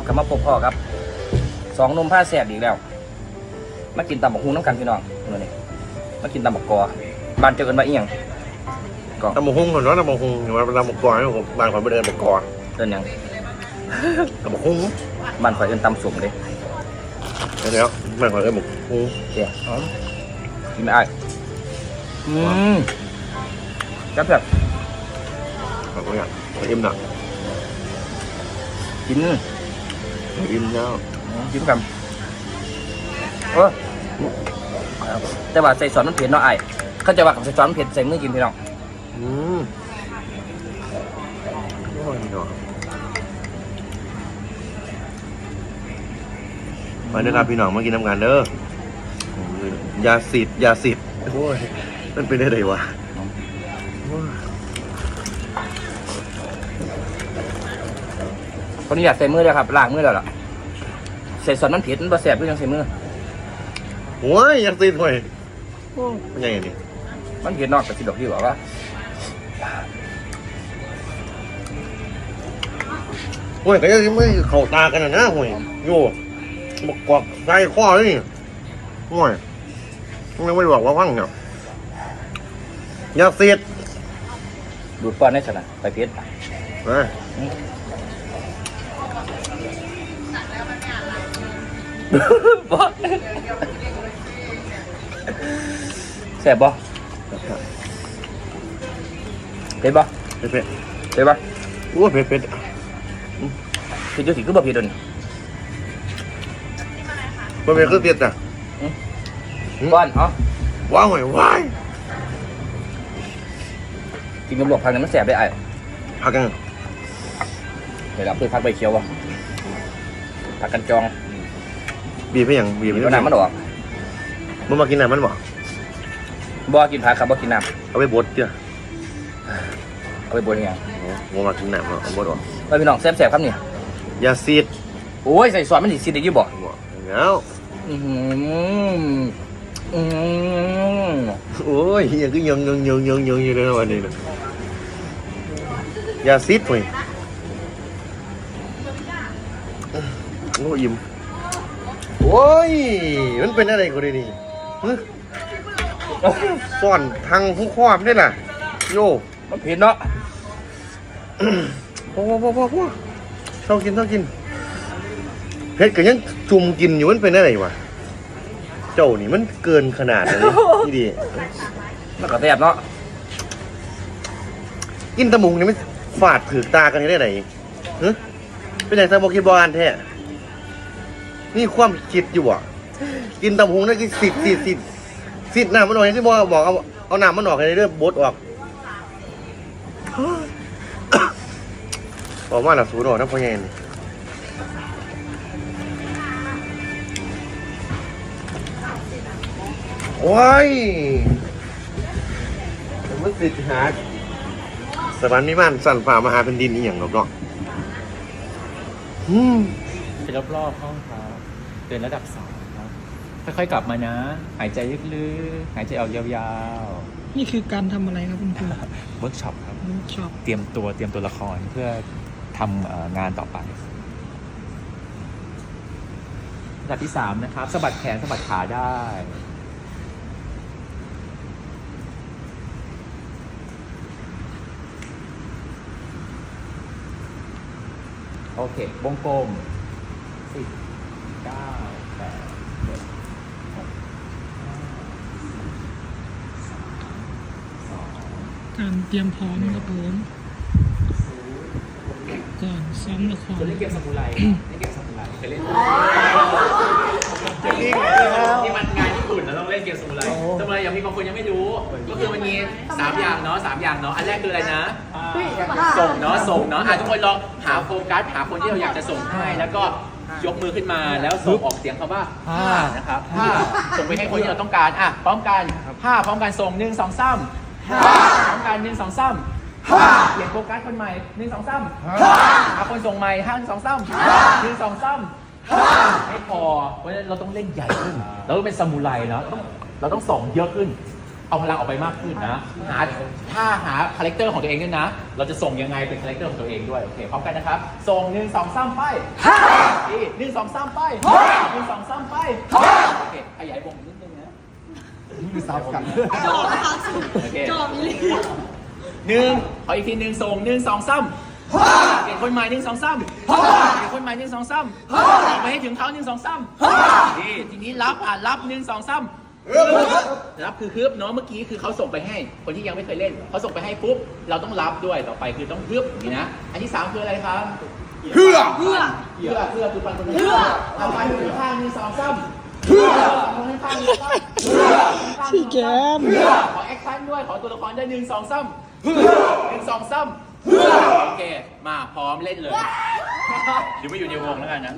ครับกลับมาพบพ่อครับสองหนมผ้าแสบอีกแล้ว มากินตำบักฮุงน้ำกันพี่น้องเมื่อนี้มากินตำบักกอบ้านเจอกันมาอีหยังก็ตำบักหุ่งก่อนเนาะตำบักหุ่งมาตำบักกอให้ผมบ้านขอยไปเดินบักกอเดินหยังตำบักหุ่งบ้านข่อยเอินตำสุ่มเด้เดี๋ยวเดี๋ยวบ้านขอยเดินบักหุ่งเดี๋ยวอ๋อกินไม่ได้อืมจับแบบขอยก็อยากอิ่มหนักกิน อิ่มแล้วกินกันเออครับแต่ว่าใส่ซอสมันเผ็ดเนาะไอ้ายเขาจะว่ากับใส่ซอสมันเผ็ดใส่มือกินพี่น้องอืมโอ้ยเนาะมาเด้อครับพี่น้องมากินน้ำกันเด้อยาสิทธิ์ยาสิทธิ์โอ้ยมันเป็นได้ไงวะโอ้ย คนนี้อยากใส่มือเลยครับล้างมือแล้วล่ะใส่ซอสมันเผ็ดมันบ่แสบด้วยจังใส่มือโอ้ยยาสิทธิ์เว้ยโอ้ยเป็นยังไงนี่มันเผ็ดเนอกแต่สิดอกดีกว่าว่าโอ้ยก็ยังไม่เข้าตากันนะนะโอ้ยโย่บอกกวักใส่ข้อเลยนี่โอ้ยยังไม่ได้บอกว่าว่างเนี่ยอยากเสียดดูดก้อนได้สนะไปเผ็ดนะ บ่แสบบ่เผ็ดบ่เผ็ดเผ็ดเผ็ดบ่โอ้ยเผ็ดเผ็ดเผ็ดอยู่สิคือบ่เผ็ดโดนมันเป็นเครื่องเตียดอะก้อนเอ๋อว้าวหอยว้ายกินกับลวกพักนั้นมันแสบได้ไอ้พักกันเดี๋ยวเราเพื่อพักใบเขียวบ่พักกันจอง บีบไปอย่างบีบมีไปน้ำมันออกมันมากินน้ำมันบ่บ่กินผักครับบ่กินน้เอาไปบดเจ้าำเอาไปบดยังมันมากินน้ำเอาบดออกไปพี่น้องแสบๆครับนี่อยาซีดโอ้ยใส่ซอสมันสิสิได้อยู่บ่บ่แล้วอือหืออือโอ้ยเฮียก็ยังยังยังยังยังอยู่เลยนะวันนี้นะอยาซีดเว้ยโอ้ยอิ่ม โอ้ย มันเป็นอะไรกูดินี่ฮะซ่อนทางผู้ควบได้ล่ะ โยมันเผ็ดเนาะพอพอพอพอพอเท่ากินเท่ากินเพชรก็ยังจุ่มกินอยู่มันเป็นอะไรวะ เจ้านี่มันเกินขนาดเลยนี่ดีมันก็แซ่บเนาะ กินตะมุงนี่มันฝาดถือตากันได้ไหนฮะเป็นอย่างไซโบกีบอลแท้ นี่ความคิดอยู่อะ กินตะมุงนั่นคือสิทธิ์สิทธิ์สิทธิ์สิทธิ์น้ำมันออกที่บอกบอกเอาเอาน้ำมันออกให้เรื่อยบดออกบอกว่าหลักสูตรออกนะพ่อแย่นี่โอ้ยมันสิทธิ์หาสวรรค์มิมานสั่นฝ่ามหาแผ่นดินนี่อย่างหรอกเนาะอืมไปรอบๆห้องครั บเดินระดับสามครับค่อยๆกลับมานะ หายใจลึกๆหายใจออกยาวนี่คือการทำอะไรครับคุณครูๆเวิร์กช็อปครับ เวิร์กช็อปเตรียมตัวเตรียมตัวละครเพื่อทำเอ่องานต่อไประดับที่สามนะครับสะบัดแขนสะบัดขาได้ โอเควงกลมสิบ เก้าแปดเจ็ดหกห้าสี่สามสองการเตรียมพร้อมครับผมก่อนซ้อมละครคือเล่นเกมสมุไรเล่นเกมสมุไรเคยเล่นนี่มันงานญี่ปุ่นเราต้องเล่นเกมสมุไรสมุไรยังมีบางคนยังไม่รู้ ก็คือมันมีสามอย่างเนาะสามอย่างเนาะอันแรกคืออะไรนะ ส่งเนาะส่งเนาะอะทุกคนลองหาโฟกัสหาคนที่เราอยากจะส่งให้ แล้วก็ ยกมือขึ้นมาแล้วส่งออกเสียงคำว่าห้านะครับห้าส่งไปให้คนที่เราต้องการอะพร้อมกันห้าพร้อมกันส่งหนึ่งสองสามห้าพร้อมกันหนึ่งสองสามห้าเปลี่ยนโฟกัสคนใหม่หนึ่งสองสามห้าหาคนส่งใหม่ห้าหนึ่งสองสามหนึ่งสองสามห้าไม่พอเพราะฉะนั้นเราต้องเล่นใหญ่ขึ้นเราต้องเป็นซามูไรเนาะต้องเราต้องส่งเยอะขึ้น เอาพลังออกไปมากขึ้นนะ หาถ้าหาคาแรคเตอร์ของตัวเองด้วยนะ เราจะส่งยังไงเป็นคาแรคเตอร์ของตัวเองด้วย โอเค พร้อมกันนะครับ ส่งหนึ่งสองสามไปดีหนึ่งสองสามไปหนึ่งสองสามไป โอเค ขยายวงนิดนึงนะซับกันโอเคหนึ่งขออีกทีหนึ่งส่งหนึ่งสองสามเปลี่ยนคนใหม่หนึ่งสองสามเปลี่ยนคนใหม่หนึ่งสองสามออกไปให้ถึงเขาหนึ่งสองสามดีทีนี้รับอะรับหนึ่งสองสาม รับคือฮึบเนาะเมื่อกี้คือเขาส่งไปให้ คนที่ยังไม่เคยเล่นเขาส่งไปให้ปุ๊บเราต้องรับด้วยต่อไปคือต้องฮึบอย่างนี้นะอันที่สามคืออะไรครับเพื่อเพื่อเพื่อเพื่อคือฟันตรงนี้เพื่อเอาฟันถึงข้างหนึ่งสองสามเพื่อฟันข้างหนึ่งสองสามเพื่อข้างหนึ่งสองสามพี่แกมขอแอคชั่นด้วยขอตัวละครได้หนึ่งสองซ้ำหนึ่งสองซ้ำโอเคมาพร้อมเล่นเลยหรือไม่อยู่ในวงแล้วกันนะ